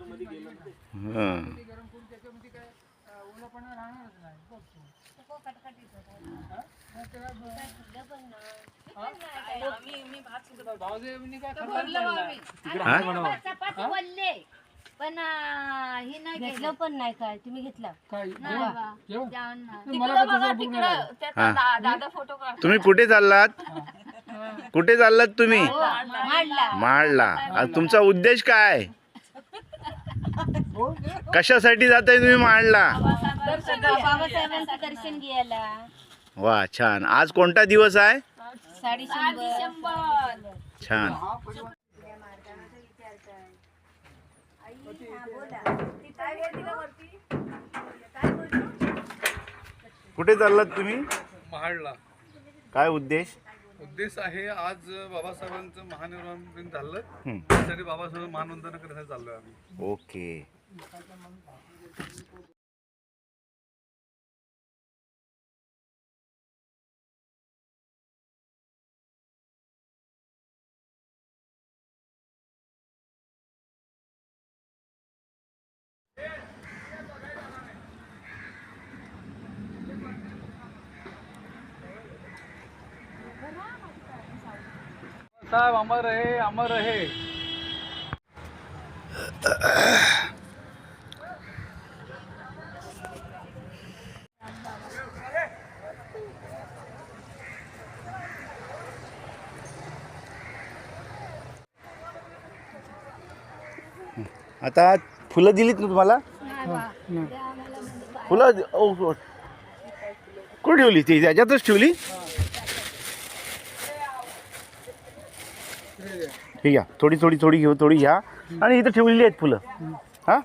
हां. हा? चपाती बोलले पण अं, हे नाही घेतलं पण नाही काय? तुम्ही घेतला. हां. तुम्ही कुठे चाललात? कुठे चाललात तुम्ही? मांडला. माळला तुमचा उद्देश काय? कशासाठी जाताय तुम्ही माळला बाबासाहेबांचं दर्शन घ्यायला. वा छान. आज कोणता दिवस आहे? साडी छान. कुठे चाललात तुम्ही? महाडला काय उद्देश? उद्देश आहे आज बाबासाहेबांचं महानिर्वाण हं. त्यासाठी बाबासाहेब महानंदन करायला चाललोय आम्ही. ओके. साहेब अमर रहे अमर रहे आता फुलं दिलीत ना तुम्हाला? फुलं ओ, ओ. कुठे ठेवली ती? त्याच्यातच ठेवली? ठीक आहे. थोडी थोडी थोडी घेऊ थोडी घ्या. आणि इथं ठेवलेली आहेत फुलं. हा?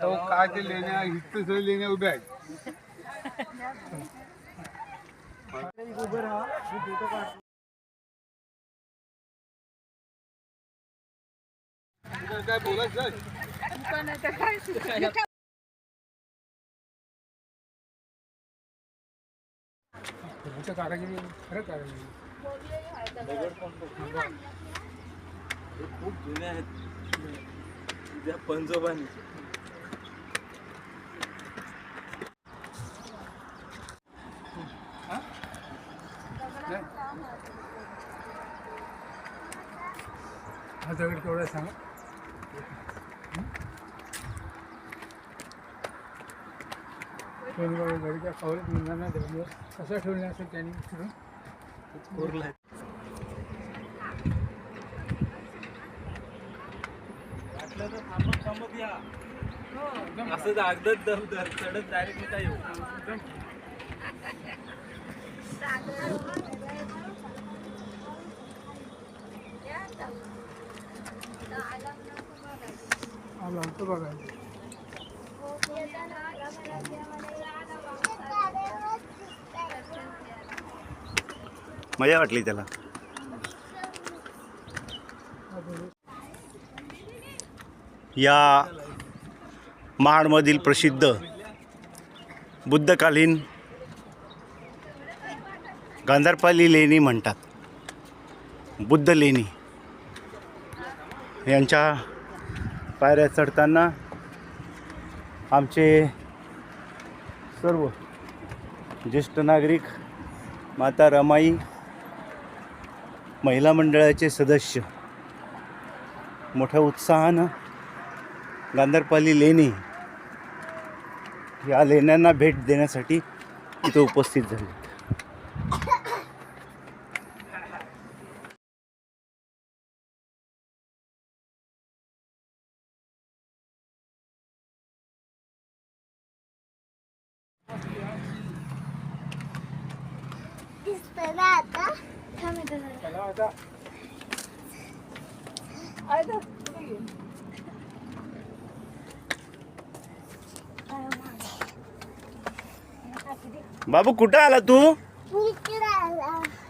तो काय ते लेण्या इथं सगळे लेण्या उभ्या आहेत. काय? बोलायचं तुमचं कारागिरी खरं कारागिरी. खूप जुने आहेत. त्या पंजोबानी. हा? दगड केवढा सांगा. कोणी घडीच्या कवरेज मुलांना दगड कसं ठेवलं असेल त्यांनी थांबत या असं दम चढत डायरेक्ट काय येऊ. आला होतो बघायला. मजा वाटली त्याला. या महाडमधील प्रसिद्ध बुद्धकालीन गांधारपाली लेणी म्हणतात. बुद्ध लेणी. यांच्या पायऱ्या चढताना आमचे सर्व ज्येष्ठ नागरिक माता रमाई महिला मंडळाचे सदस्य मोठ्या उत्साहानं गांधरपाली लेणी या लेण्यांना भेट देण्यासाठी इथं उपस्थित झाले. चला बाबू कुठं आला तू?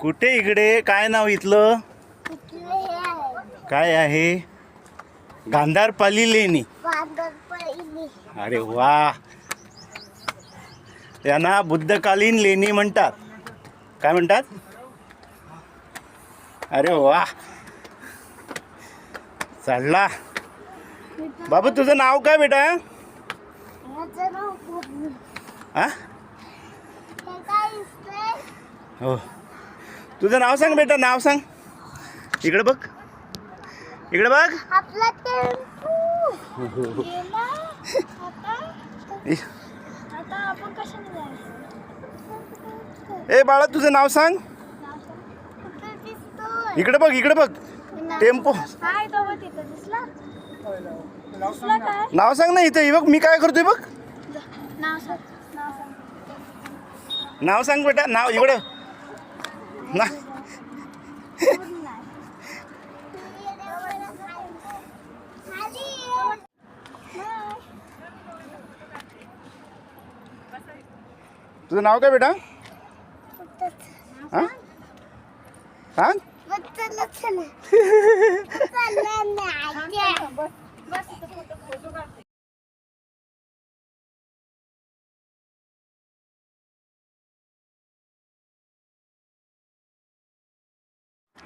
कुठे इकडे? काय नाव इथलं? काय आहे? गांधारपाली लेणी अरे वा. यांना बुद्धकालीन लेणी म्हणतात. काय म्हणतात? अरे वा. चढला बाबू तुझं नाव काय बेटा? हा हो. तुझं नाव सांग बेटा नाव सांग. इकडे बघ. इकडे बघ. ए बाळा तुझं नाव सांग. इकडे बघ इकडे बघ. टेम्पो. काय तो बघ तिथं दिसला? दिसला काय? नाव सांग ना इथं हे बघ मी काय करतोय बघ. नाव सांग नाव सांग. नाव सांग बेटा नाव इकडं. ना. तुझं नाव काय बेटा? हा? 잘랐잖아. 잘랐네, 아니야.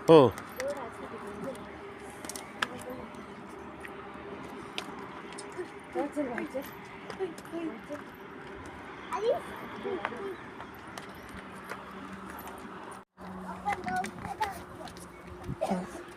어. 아니. yapacağız.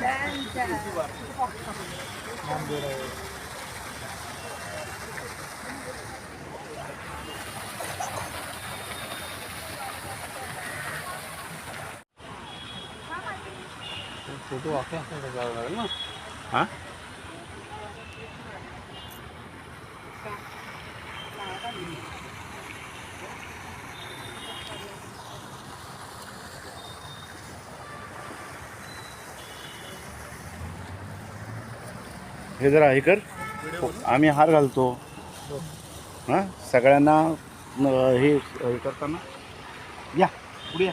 Bence. सांग हो फोटो वाक्य जावं लागेल ना हा हे जरा हे कर. आम्ही हार घालतो. हां? सगळ्यांना हे हे करताना. या पुढे या.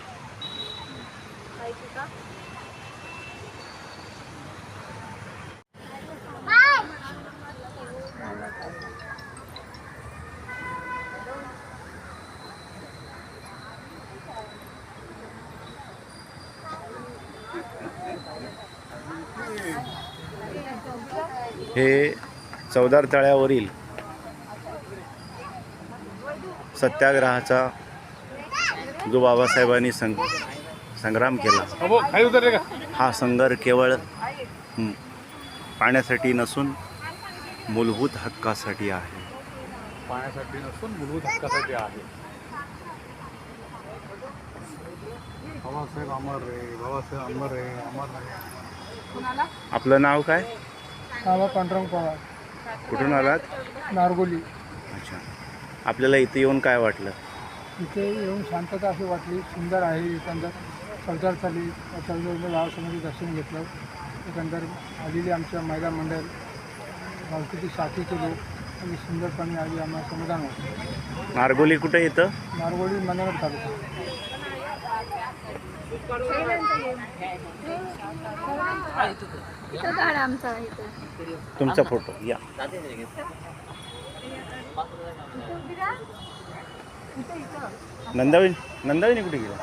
हे चौदार तळ्यावरील सत्याग्रहाचा जो बाबासाहेबांनी संग संग्राम केला. हा संघर्ष केवळ हं, पाण्यासाठी नसून मूलभूत हक्कासाठी आहे. पाण्यासाठी नसून मूलभूत हक्कासाठी आहे. बाबासाहेब अमर रे बाबासाहेब अमर रे अमर रे. आपलं नाव काय? नावा पांडुरंग पवार. कुठून आलात? नारगोली. अच्छा. आपल्याला इथे येऊन काय वाटलं? इथे येऊन शांतता अशी वाटली. सुंदर आहे एकंदर. चौदार साली चौदार गावासमोर दर्शन घेतलं. एकंदर आलेली आमच्या महिला मंडळ गावकीची साथीचे लोक आणि सुंदरपणे आली. आम्हाला समाधान वाटलं. नारगोली कुठे येतं नारगोली मंदनगड तालुका. तुमचा फोटो या. नंदाबाई नंदाबाईने कुठे गेल्या